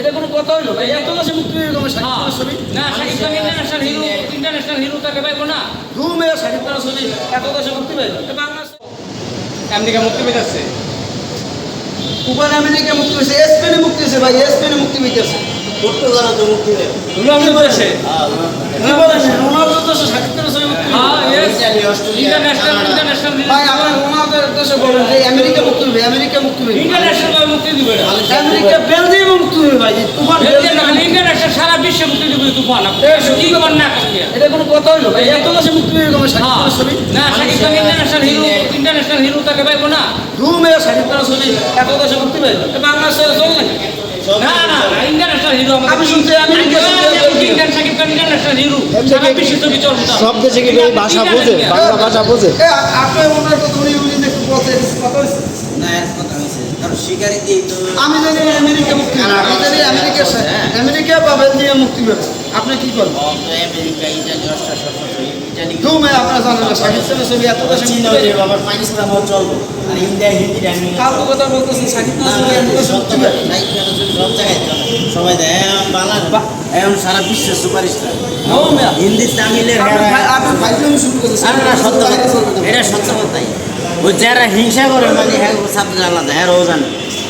এটা কোনো কথা হইল ভাই এত মাসে মুক্তি হয়ে গেল শাকিব ছবি? না Shakib Khan international hero international hero তাকে পাইবো না। ঘুমে শাকিব খানের ছবি। এত মাসে মুক্তি পাইল? বাংলাদেশ। আমেরিকা মুক্তি পেতেছে কুপার আমেরিকা মুক্তি হয়েছে স্পেনে মুক্তি হয়েছে ভাই স্পেনে মুক্তি পেয়েছে পর্তুগালে তো মুক্তি দেয় রোনাল্ডো বলেছে রোনাল্ডো দেশে শাকিব খানের ছবি মুক্তি পেয়েছে। হ্যাঁ yes Italy, Australia, international international ভাই আপনার রোনাল্ডোর দেশে বলেন যে আমেরিকা মুক্তি হবে আমেরিকা মুক্তি হবে ইন্টারন্যাশনাল মুক্তি দিবে। আমেরিকা। বেলজিয়াম মুক্তি হবে ভাই তুফান ইন্টারন্যাশনাল সারা বিশ্বে মুক্তি দিবে তুফান। কি কর না এটা কোনো কথা হইল ভাই এত মাসে মুক্তি হয়ে গেল হ্যাঁ। ছবি না Shakib Khan international hero international hero তাকে পাইবো না। ঘুমে শাকিব খানের ছবি এত মাসে মুক্তি পাইল বাংলাদেশে চল না। না। না ইন্টারন্যাশনাল হিরো আমি শুনছি America Shakib Khan international hero সারা বিশ্বে ছবি চলবে। সব দেশে কি ভাষা বোঝে বাংলা ভাষা বোঝে। ওনার কথা উনি উনি দেখতে হয়েছে? না এর হয়েছে। কারণ শিকারি দিয়ে তো আমি জানি আমেরিকা মুক্তি আমি জানি আমেরিকা আমেরিকা বা বেলজিয়াম মুক্তি পাবে। আপনি কি করবেন আমেরিকা ইটালি অস্ট্রেলিয়া সব ইটালি। ঘুমে আপনারা জানেন না শাকিব খানের ছবি এত মাসে মুক্তি চীন আবার পাকিস্তান চলবো আর ইন্ডিয়া হিন্দি আমি ফালতু কথা বলতেছেন শাকিব খানের ছবি এত না, সত্য মুক্তি কথা। পাইল তাই সব জায়গায় সবাই দেয় এখন সারা বিশ্বের সুপারস্টার। হিন্দি তামিলের ভাই- শুরু করেছেন সত্য এটা সত্য কথাই। যারা হিংসা করে মানে হ্যাঁ সাথে আলাদা হ্যাঁ রোজান জানে।